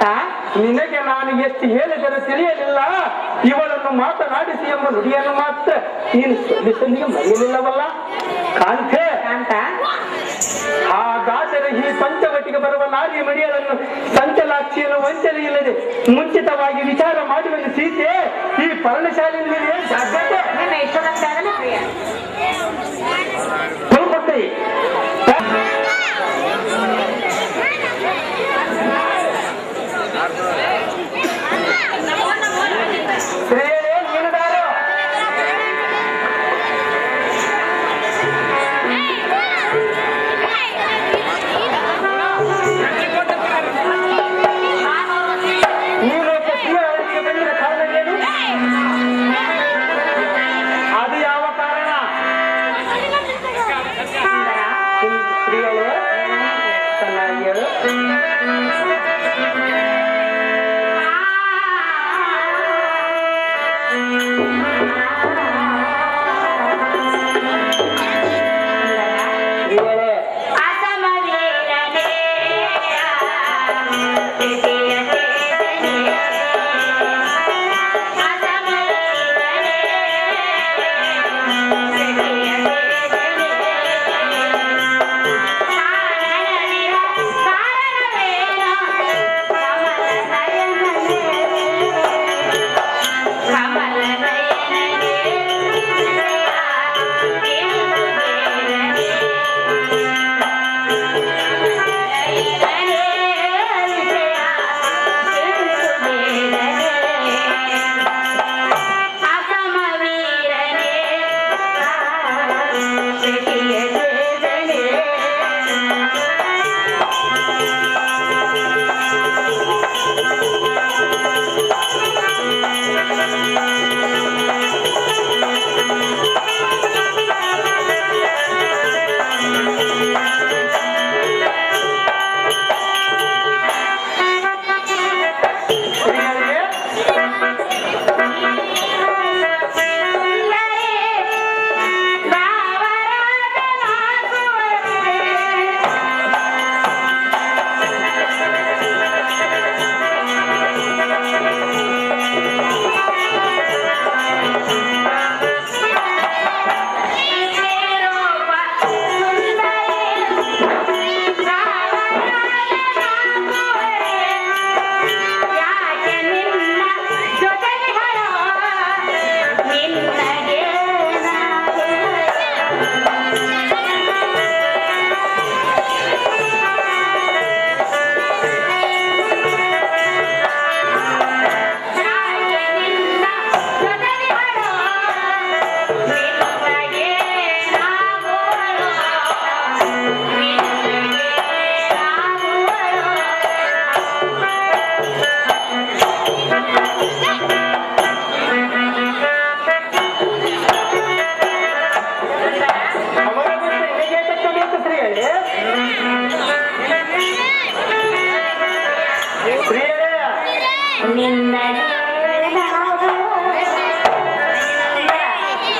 ಕಾಂತ ನಿನಗೆ ನಾನು ಎಷ್ಟು ಹೇಳಿದರೆ ತಿಳಿಯಲಿಲ್ಲ? ಇವಳನ್ನು ಮಾತನಾಡಿಸಿ ಎಂಬ ನುಡಿಯನ್ನು ಮಾತ್ರ ನೀನು ಸಲ್ಲಿಸಲಿಗೆ ಮರೆಯಲಿಲ್ಲವಲ್ಲ? ಕಾಂತೆ! ಕಾಂತ? ಹಾಗಾದರೆ ಈ ಪಂಚವಟಿಗೆ ಬರುವ ನಾರಿ ಮಡಿಯಳನ್ನು ಸಂಚಲಾಕ್ಷಿಯನ್ನು ವಂಚನೆ ಇಲ್ಲದೆ ಮುಂಚಿತವಾಗಿ ವಿಚಾರ ಮಾಡುವ ಸೀತೆ ಈ ಪರ್ಣಶಾಲೆಯಲ್ಲಿ ಸಾಧ್ಯತೆ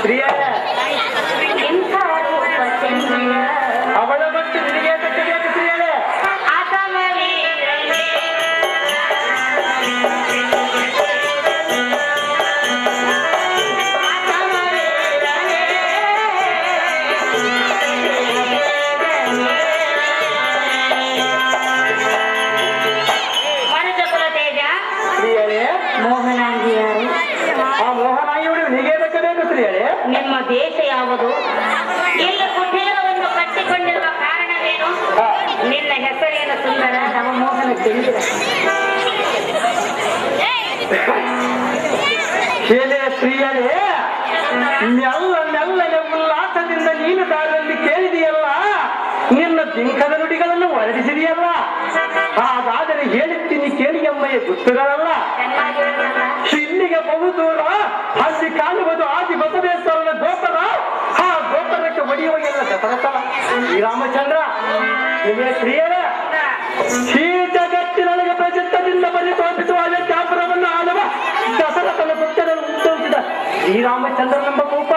Trieste! ದೇಶ ಯಾವುದು? ಇಲ್ಲಿ ಕುಟೀರವನ್ನು ಕಟ್ಟಿಕೊಂಡಿರುವ ಕಾರಣವೇನು? ನಿನ್ನ ಹೆಸರೇನು ಸುಂದರ? ನವಮೋಹನ ಚಂದ್ರ ಸ್ತ್ರೀಯರೇ ಮೆಲ್ಲ ಮೆಲ್ಲನೆ ಉಲ್ಲಾಸದಿಂದ ನೀನು ದಾರಿಯಲ್ಲಿ ಕೇಳಿದೆಯಲ್ಲ? ನಿನ್ನ ಜಿಂಕದ ನುಡಿಗಳನ್ನು ಹೊರಡಿಸಿದೆಯಲ್ಲ ಹಾಗಾದರೆ ಹೇಳುತ್ತೀನಿ ಕೇಳಿ ಅಮ್ಮಯ್ಯ ಗುತ್ತುಗಳಲ್ಲ. ಇಲ್ಲಿಗೆ ಬಹುದೂರ ಅಲ್ಲಿ ಕಾಣುವುದು ಆದಿ ಬಸವೇಶ್ವರ ದಶರಥ ಶ್ರೀರಾಮಚಂದ್ರ ನಿಮಗೆ ಪ್ರಿಯರೇ ಈ ಜಗತ್ತಿನೊಳಗೆ ಅಲ್ಲಿ ಪರಿತೋಪಿಸುವ ಅಯೋಧ್ಯಾಪುರವನ್ನು ಆಳುವ ದಸರಥನ ಪುತ್ರನನ್ನು ಉತ್ತರಿಸಿದ ಶ್ರೀರಾಮಚಂದ್ರನೆಂಬ ಕೋಪ.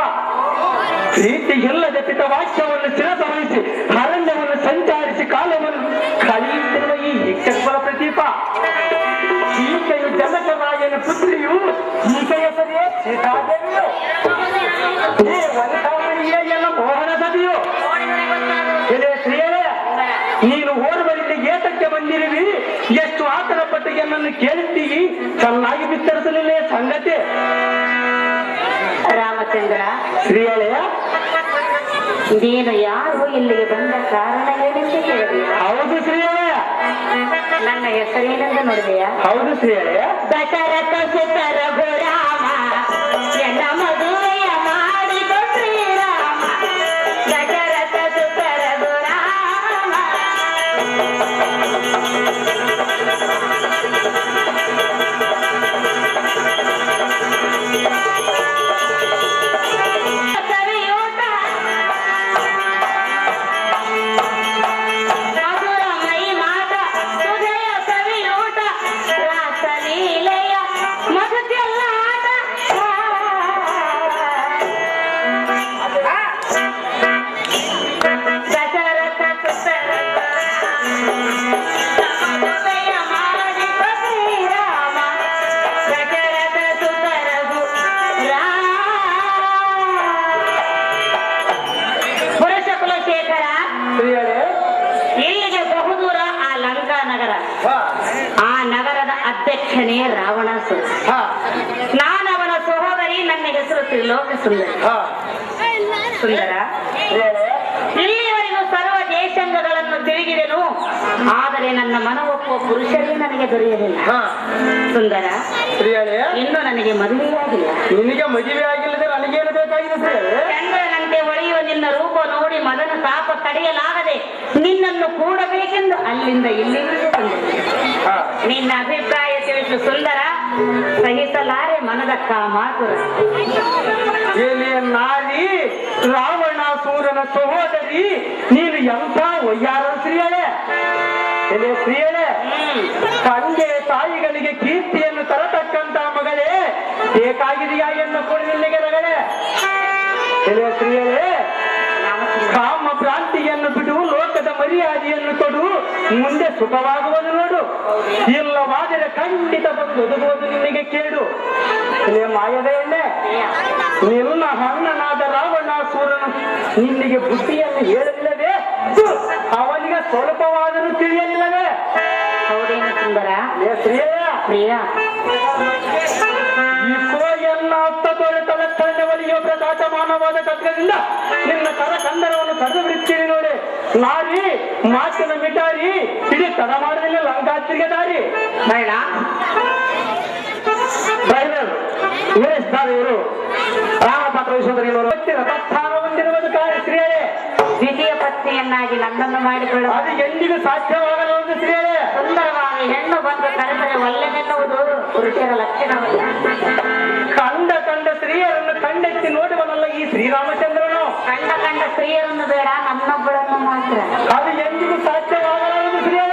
ಪ್ರೀತಿ ಇಲ್ಲದೆ ಪಿತವಾಕ್ಯವನ್ನು ವಾಕ್ಯವನ್ನು ಸಂಚಾರಿಸಿ ಕಾಲವನ್ನು ಇದುವರೆಗೆ ನನ್ನ ಕೇಳ್ತೀವಿ ಚೆನ್ನಾಗಿ ಬಿತ್ತರಿಸಲಿಲ್ಲ ಸಂಗತಿ. ರಾಮಚಂದ್ರ ಶ್ರೀಯಳೆಯ ನೀನು ಯಾರು ಇಲ್ಲಿಗೆ ಬಂದ ಕಾರಣ ಏನೆಂದು ಕೇಳಿ ಹೌದು ಶ್ರೀಯಳೆಯ ನನ್ನ ಹೆಸರೇನೆಂದು ನೋಡಿದೆಯಾ? ಹೌದು ಶ್ರೀಯಳೆಯ ದಶರಥ ಸುತರ ರಾಮ ಆ ನಗರದ ಅಧ್ಯಕ್ಷನೇ ರಾವಣ ನಾನು ಅವನ ಸಹೋದರಿ ನನ್ನ ಹೆಸರು ತ್ರಿಲೋಕ ಸುಂದರ. ಸುಂದರ? ಇಲ್ಲಿಯವರೆಗೂ ಸರ್ವ ದೇಶಾಂಗಗಳನ್ನು ತಿರುಗಿದೆನು. ಆದರೆ ನನ್ನ ಮನ ಒಪ್ಪುವ ಪುರುಷರೇ ನನಗೆ ದೊರೆಯಲಿಲ್ಲ. ಸುಂದರ ಇನ್ನು ನನಗೆ ಮದುವೆಯಾಗಿಲ್ಲ. ನಿನಗೆ ಮದುವೆ ಆಗಿಲ್ಲದೆ ನನಗೇನು ಬೇಕಾಗಿದೆ ಚಂದ್ರನಂತೆ ಹೊಳೆಯುವ ನಿನ್ನ ರೂಪ ನೋಡಿ ಮದನ ತಾಪ ತಡೆಯಲಾಗದೆ ನಿನ್ನನ್ನು ಕೂಡಬೇಕೆಂದು ಅಲ್ಲಿಂದ ಇಲ್ಲಿಗೆ ಬಂದೆ ಹಾ ನಿನ್ನ ಅಭಿಪ್ರಾಯ ತಿಳಿಸು ಸುಂದರ, ಸಹಿಸಲಾರೆ ಮನದಕ್ಕ ಮಾತುರ ಎಲೆಯ ರಾವಣ ಸೂರನ ಸಹೋದರಿ, ನೀನು ಎಂಥ ಒಯ್ಯಾರ ಎಲೆ ಶ್ರೀಯಳೆ ತಂದೆ ತಾಯಿಗಳಿಗೆ ಕೀರ್ತಿಯನ್ನು ತರತಕ್ಕಂತ ಮಗಳೇ, ಬೇಕಾಗಿದೆಯಾ ಎನ್ನು ಕೊಡಿ ಮಗಳೇ ಎಲೆ ಎಲೆ ಮುಂದೆ ಸುಖವಾಗುವುದು ನೋಡು. ಇಲ್ಲವಾದರೆ ಖಂಡಿತ ಬಂದು ಒದಗುವುದು ನಿನಗೆ ಕೇಳು ನೀ ಮಾಯದ ಎಣ್ಣೆ ನಿನ್ನ ಅಣ್ಣನಾದ ರಾವಣಾಸುರನು ನಿನ್ನಿಗೆ ಬುದ್ಧಿಯನ್ನು ಹೇಳಲಿಲ್ಲವೇ? ಅವನಿಗೆ ಸ್ವಲ್ಪವಾದರೂ ತಿಳಿಯಲಿಲ್ಲವೇ? ಹೌದೇನು ಸುಂದರ. ಪ್ರಿಯ ಪ್ರಕಾಶಮಾನವಾದ ನಿನ್ನ ಕರ ಕಂದರವನ್ನು ಕರೆದು ಬಿಡುತ್ತೀನಿ ನೋಡಿ. ನಾರಿ ಮಾತಿನ ಮಿಟಾರಿ ಇಡೀ ತಡ ಮಾಡಲಿಲ್ಲ ಲಂಕಾಚಿಗೆ ದಾರಿ. ಬೇಡ ಡ್ರೈವರ್ ಇವರು. ರಾಮಪಾತ್ರ ರಥಸ್ಥಾನ ಹೊಂದಿರುವುದು ಕಾರ್ಯ ದ್ವಿತೀಯ ಪತ್ನಿಯನ್ನಾಗಿ ನನ್ನನ್ನು ಮಾಡಿಕೊಳ್ಳುವ ಅದು ಎಂದಿಗೂ ಸಾಧ್ಯವಾಗಲಾರದು ಸ್ತ್ರೀಯರೇ. ಸುಂದರವಾಗಿ ಹೆಣ್ಣು ಬಂದು ಕರೆದರೆ ಒಳ್ಳೆನೆನ್ನುವುದು ಪುರುಷರ ಲಕ್ಷಣವಲ್ಲ. ಕಂಡ ಕಂಡ ಸ್ತ್ರೀಯರನ್ನು ಕಂಡೆತ್ತಿ ನೋಡುವನಲ್ಲ ಈ ಶ್ರೀರಾಮಚಂದ್ರನು ಕಂಡ ಕಂಡ ಸ್ತ್ರೀಯರನ್ನು ಬೇಡ ನನ್ನೊಬ್ಬಳನ್ನು ಮಾತ್ರ ಅದು ಎಂದಿಗೂ ಸಾಧ್ಯವಾಗಲಾರದು ಸ್ತ್ರೀಯರೇ